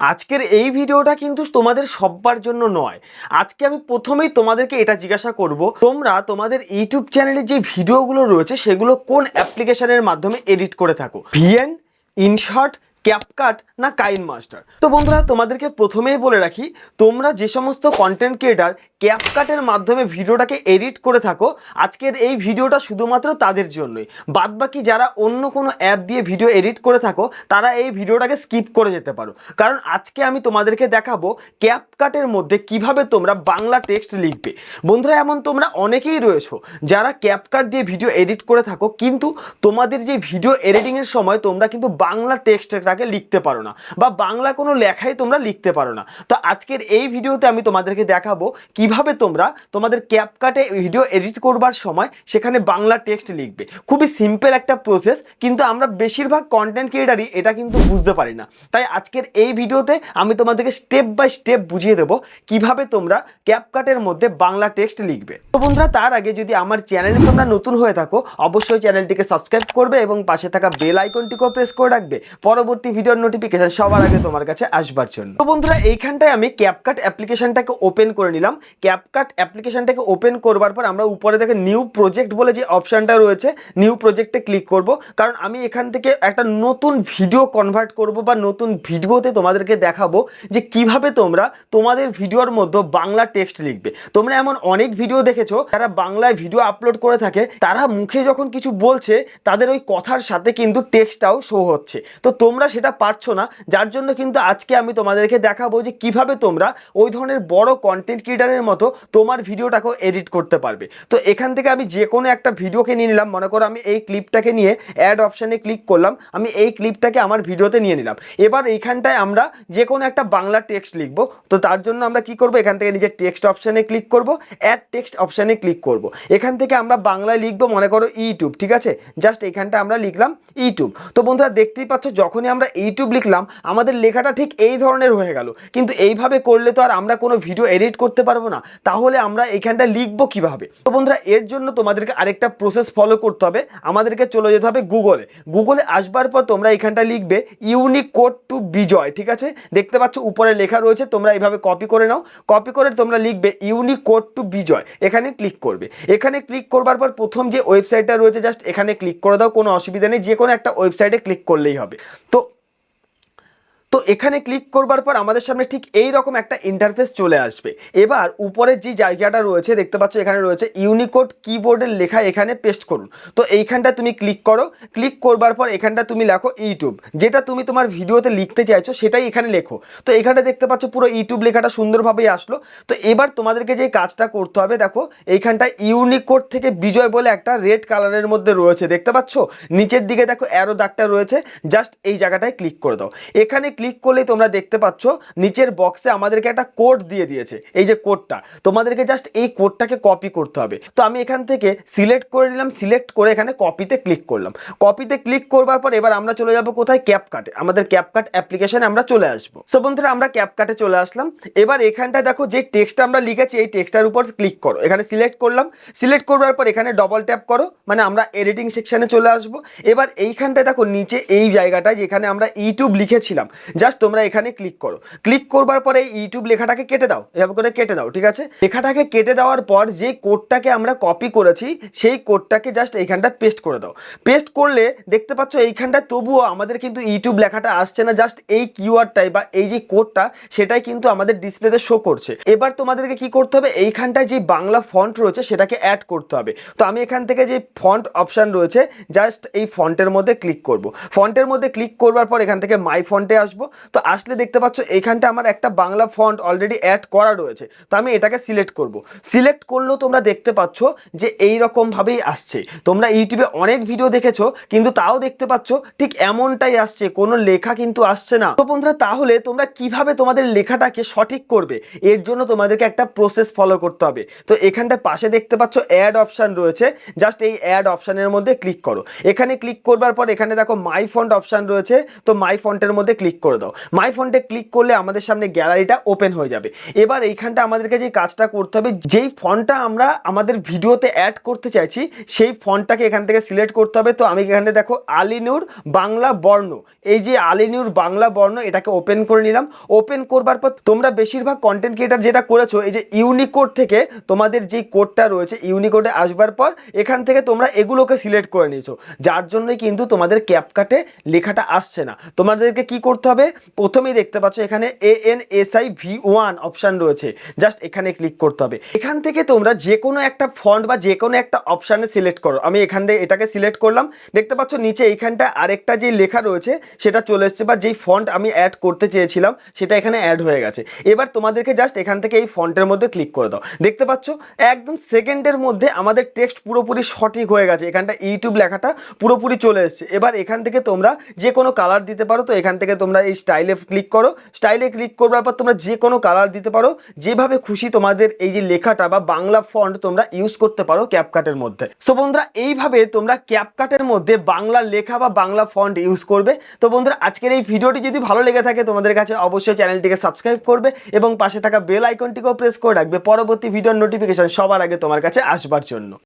আজকের এই ভিডিওটা কিন্তু তোমাদের সব্বার জন্য নয়। আজকে আমি প্রথমেই তোমাদেরকে এটা জিজ্ঞাসা করব, তোমরা তোমাদের ইউটিউব চ্যানেলে যে ভিডিওগুলো রয়েছে সেগুলো কোন অ্যাপ্লিকেশনের মাধ্যমে এডিট করে থাকো? ভিএন ইনশর্ট ক্যাপকাট না কাইন মাস্টার তো বন্ধুরা, তোমাদেরকে প্রথমেই বলে রাখি, তোমরা যে সমস্ত কন্টেন্ট ক্রিয়েটার ক্যাপকাটের মাধ্যমে ভিডিওটাকে এডিট করে থাকো, আজকের এই ভিডিওটা শুধুমাত্র তাদের জন্যই। বাদবাকি যারা অন্য কোনো অ্যাপ দিয়ে ভিডিও এডিট করে থাকো, তারা এই ভিডিওটাকে স্কিপ করে যেতে পারো। কারণ আজকে আমি তোমাদেরকে দেখাবো ক্যাপকাটের মধ্যে কীভাবে তোমরা বাংলা টেক্সট লিখবে। বন্ধুরা, এমন তোমরা অনেকেই রয়েছো যারা ক্যাপকাট দিয়ে ভিডিও এডিট করে থাকো, কিন্তু তোমাদের যে ভিডিও এডিটিংয়ের সময় তোমরা কিন্তু বাংলা টেক্সটটাকে লিখতে পারো না বা বাংলা কোনো লেখাই তোমরা লিখতে পারো না। তো আজকের এই ভিডিওতে আমি তোমাদেরকে দেখাবো কীভাবে তোমরা তোমাদের ক্যাপকাটে ভিডিও এডিট করবার সময় সেখানে বাংলা টেক্সট লিখবে। খুবই সিম্পল একটা প্রসেস কিন্তু আমরা বেশিরভাগ কন্টেন্ট ক্রিয়েটারই এটা কিন্তু বুঝতে পারি না। তাই আজকের এই ভিডিওতে আমি তোমাদেরকে স্টেপ বাই স্টেপ বুঝিয়ে দেবো কীভাবে তোমরা ক্যাপকাটের মধ্যে বাংলা টেক্সট লিখবে। তো বন্ধুরা, তার আগে যদি আমার চ্যানেলে তোমরা নতুন হয়ে থাকো, অবশ্যই চ্যানেলটিকে সাবস্ক্রাইব করবে এবং পাশে থাকা বেল আইকনটিকেও প্রেস করে রাখবে। পরবর্তী ভিডিওর নোটিফিকেশন সবার আগে তোমার কাছে আসবার জন্য। তো বন্ধুরা, এইখানটায় আমি ক্যাপকাট অ্যাপ্লিকেশনটাকে ওপেন করে নিলাম। ক্যাপকাট অ্যাপ্লিকেশনটাকে ওপেন করবার পর আমরা উপরে দেখে নিউ প্রজেক্ট বলে যে অপশনটা রয়েছে নিউ প্রজেক্টে ক্লিক করব। কারণ আমি এখান থেকে একটা নতুন ভিডিও কনভার্ট করব বা নতুন ভিডিওতে তোমাদেরকে দেখাবো যে কীভাবে তোমরা তোমাদের ভিডিওর মধ্যে বাংলা টেক্সট লিখবে। তোমরা এমন অনেক ভিডিও দেখেছ, যারা বাংলায় ভিডিও আপলোড করে থাকে, তারা মুখে যখন কিছু বলছে, তাদের ওই কথার সাথে কিন্তু টেক্সটটাও শো হচ্ছে। তো তোমরা সেটা পারছ না, যার জন্য কিন্তু আজকে আমি তোমাদেরকে দেখাবো যে কীভাবে তোমরা ওই ধরনের বড় কন্টেন্ট ক্রিয়েটারের মতো তোমার ভিডিওটাকেও এডিট করতে পারবে। তো এখান থেকে আমি যে কোনো একটা ভিডিওকে নিয়ে নিলাম, মনে করো আমি এই ক্লিপটাকে নিয়ে অ্যাড অপশানে ক্লিক করলাম, আমি এই ক্লিপটাকে আমার ভিডিওতে নিয়ে নিলাম। এবার এইখানটায় আমরা যে কোনো একটা বাংলা টেক্সট লিখব, তো তার জন্য আমরা কি করব? এখান থেকে নিজের টেক্সট অপশানে ক্লিক করব অ্যাড টেক্সট অপশানে ক্লিক করব। এখান থেকে আমরা বাংলায় লিখব, মনে করো ইউটিউব ঠিক আছে? জাস্ট এখানটা আমরা লিখলাম ইউটিউব তো বন্ধুরা, দেখতেই পাচ্ছ, যখনই আমরা ইউটিউব লিখলাম, আমাদের লেখাটা ঠিক এই ধরনের হয়ে গেল। কিন্তু এইভাবে করলে তো আর আমরা কোনো ভিডিও এডিট করতে পারব না। তাহলে আমরা এখানটা লিখব কীভাবে? তো বন্ধুরা, এর জন্য তোমাদেরকে আরেকটা প্রসেস ফলো করতে হবে। আমাদেরকে চলে যেতে হবে গুগলে গুগলে আসবার পর তোমরা এখানটা লিখবে ইউনিক কোড টু বিজয় ঠিক আছে? দেখতে পাচ্ছ উপরে লেখা রয়েছে, তোমরা এইভাবে কপি করে নাও। কপি করে তোমরা লিখবে ইউনিক কোড টু বিজয় এখানে ক্লিক করবে। এখানে ক্লিক করবার পর প্রথম যে ওয়েবসাইটটা রয়েছে জাস্ট এখানে ক্লিক করে দাও, কোনো অসুবিধা নেই। যে কোনো একটা ওয়েবসাইটে ক্লিক করলেই হবে। তো তো এখানে ক্লিক করবার পর আমাদের সামনে ঠিক এই রকম একটা ইন্টারফেস চলে আসবে। এবার উপরের যে জায়গাটা রয়েছে, দেখতে পাচ্ছ এখানে রয়েছে ইউনিকোড কিবোর্ডের লেখা এখানে পেস্ট করুন। তো এইখানটা তুমি ক্লিক করো। ক্লিক করবার পর এখানটা তুমি লেখো ইউটিউব যেটা তুমি তোমার ভিডিওতে লিখতে চাইছো, সেটাই এখানে লেখো। তো এখানটা দেখতে পাচ্ছ পুরো ইউটিউব লেখাটা সুন্দরভাবেই আসলো। তো এবার তোমাদেরকে যে কাজটা করতে হবে, দেখো এইখানটা ইউনিকোড থেকে বিজয় বলে একটা রেড কালারের মধ্যে রয়েছে। দেখতে পাচ্ছ? নিচের দিকে দেখো অ্যারো দাগটা রয়েছে। জাস্ট এই জায়গাটায় ক্লিক করে দাও। এখানে ক্লিক করলেই তোমরা দেখতে পাচ্ছ নিচের বক্সে আমাদেরকে একটা কোড দিয়ে দিয়েছে। এই যে কোডটা তোমাদেরকে জাস্ট এই কোডটাকে কপি করতে হবে। তো আমি এখান থেকে সিলেক্ট করে নিলাম সিলেক্ট করে এখানে কপিতে ক্লিক করলাম। কপিতে ক্লিক করবার পর এবার আমরা চলে যাব কোথায়? ক্যাপকাটে আমাদের ক্যাপকাট অ্যাপ্লিকেশনে আমরা চলে আসব। সো বন্ধুরা, আমরা ক্যাপকাটে চলে আসলাম। এবার এখানটায় দেখো যে টেক্সটটা আমরা লিখেছি, এই টেক্সটার উপর ক্লিক করো। এখানে সিলেক্ট করলাম। সিলেক্ট করবার পর এখানে ডবল ট্যাপ করো। মানে আমরা এডিটিং সেকশানে চলে আসব। এবার এইখানটায় দেখো নিচে এই জায়গাটায় যেখানে আমরা ইউটিউব লিখেছিলাম জাস্ট তোমরা এখানে ক্লিক করো। ক্লিক করবার পরে ইউটিউব লেখাটাকে কেটে দাও। এভাবে করে কেটে দাও, ঠিক আছে? লেখাটাকে কেটে দেওয়ার পর যে কোডটাকে আমরা কপি করেছি, সেই কোডটাকে জাস্ট এইখানটা পেস্ট করে দাও। পেস্ট করলে দেখতে পাচ্ছ এইখানটা তবুও আমাদের কিন্তু ইউটিউব লেখাটা আসছে না জাস্ট এই কিওয়ার্ডটাই বা এই যে কোডটা সেটাই কিন্তু আমাদের ডিসপ্লেতে শো করছে। এবার তোমাদেরকে কি করতে হবে? এইখানটায় যে বাংলা ফন্ট রয়েছে, সেটাকে অ্যাড করতে হবে। তো আমি এখান থেকে যে ফন্ট অপশান রয়েছে জাস্ট এই ফন্টের মধ্যে ক্লিক করব। ফন্টের মধ্যে ক্লিক করবার পর এখান থেকে মাই ফন্টে আসব। তো আসলে দেখতে পাচ্ছ এইখানটা আমার একটা বাংলা ফন্ট অলরেডি অ্যাড করা রয়েছে। তো আমি এটাকে সিলেক্ট করব। সিলেক্ট করলেও তোমরা দেখতে পাচ্ছ যে এই রকমভাবেই আসছে। তোমরা ইউটিউবে অনেক ভিডিও দেখেছ, কিন্তু তাও দেখতে পাচ্ছ ঠিক এমনটাই আসছে, কোনো লেখা কিন্তু আসছে না। তো বন্ধুরা, তাহলে তোমরা কীভাবে তোমাদের লেখাটাকে সঠিক করবে? এর জন্য তোমাদেরকে একটা প্রসেস ফলো করতে হবে। তো এখানটা পাশে দেখতে পাচ্ছ অ্যাড অপশান রয়েছে। জাস্ট এই অ্যাড অপশানের মধ্যে ক্লিক করো। এখানে ক্লিক করবার পর এখানে দেখো মাই ফন্ট অপশান রয়েছে। তো মাই ফন্টের মধ্যে ক্লিক করো। করে দাও। মাই ফোনটা ক্লিক করলে আমাদের সামনে গ্যালারিটা ওপেন হয়ে যাবে। এবার এইখানটা আমাদেরকে যে কাজটা করতে হবে, যেই ফন্টটা আমরা আমাদের ভিডিওতে অ্যাড করতে চাইছি, সেই ফন্টটাকে এখান থেকে সিলেক্ট করতে হবে। তো আমি এখানে দেখো, আলিনুর বাংলা বর্ণ। এই যে আলিনুর বাংলা বর্ণ, এটাকে ওপেন করে নিলাম। ওপেন করবার পর তোমরা বেশিরভাগ কন্টেন্ট ক্রিয়েটার যেটা করেছ, এই যে ইউনিকোড থেকে তোমাদের যে কোডটা রয়েছে ইউনিকোডে আসবার পর এখান থেকে তোমরা এগুলোকে সিলেক্ট করে নিয়েছো। যার জন্যই কিন্তু তোমাদের ক্যাপকাটে লেখাটা আসছে না। তোমাদেরকে কি করতে হবে প্রথমেই দেখতে পাচ্ছ এখানে A N S I V one option রয়েছে। জাস্ট এখানে ক্লিক করতে হবে। এখান থেকে তোমরা যে কোনো একটা ফন্ট বা যে কোনো একটা অপশানে সিলেক্ট করো। আমি এখান থেকে এটাকে সিলেক্ট করলাম। দেখতে পাচ্ছ নিচে এইখানটা আরেকটা যে লেখা রয়েছে, সেটা চলে এসছে বা যেই ফন্ট আমি অ্যাড করতে চেয়েছিলাম, সেটা এখানে অ্যাড হয়ে গেছে। এবার তোমাদেরকে জাস্ট এখান থেকে এই ফন্টের মধ্যে ক্লিক করে দাও। দেখতে পাচ্ছ একদম সেকেন্ডের মধ্যে আমাদের টেক্সট পুরোপুরি সঠিক হয়ে গেছে। এখানটা ইউটিউব লেখাটা পুরোপুরি চলে এসছে। এবার এখান থেকে তোমরা যে কোনো কালার দিতে পারো, তো এখান থেকে তোমরা এই স্টাইলে ক্লিক করো। স্টাইলে ক্লিক করবার পর তোমরা যে কোনো কালার দিতে পারো। যেভাবে খুশি তোমাদের এই যে লেখাটা বা বাংলা ফন্ট তোমরা ইউজ করতে পারো ক্যাপকাটের মধ্যে। সো বন্ধুরা, এইভাবে তোমরা ক্যাপকাটের মধ্যে বাংলা লেখা বা বাংলা ফন্ট ইউজ করবে। তো বন্ধুরা, আজকের এই ভিডিওটি যদি ভালো লেগে থাকে, তোমাদের কাছে অবশ্যই চ্যানেলটিকে সাবস্ক্রাইব করবে এবং পাশে থাকা বেল আইকনটিকেও প্রেস করে রাখবে। পরবর্তী ভিডিওর নোটিফিকেশন সবার আগে তোমার কাছে আসবার জন্য।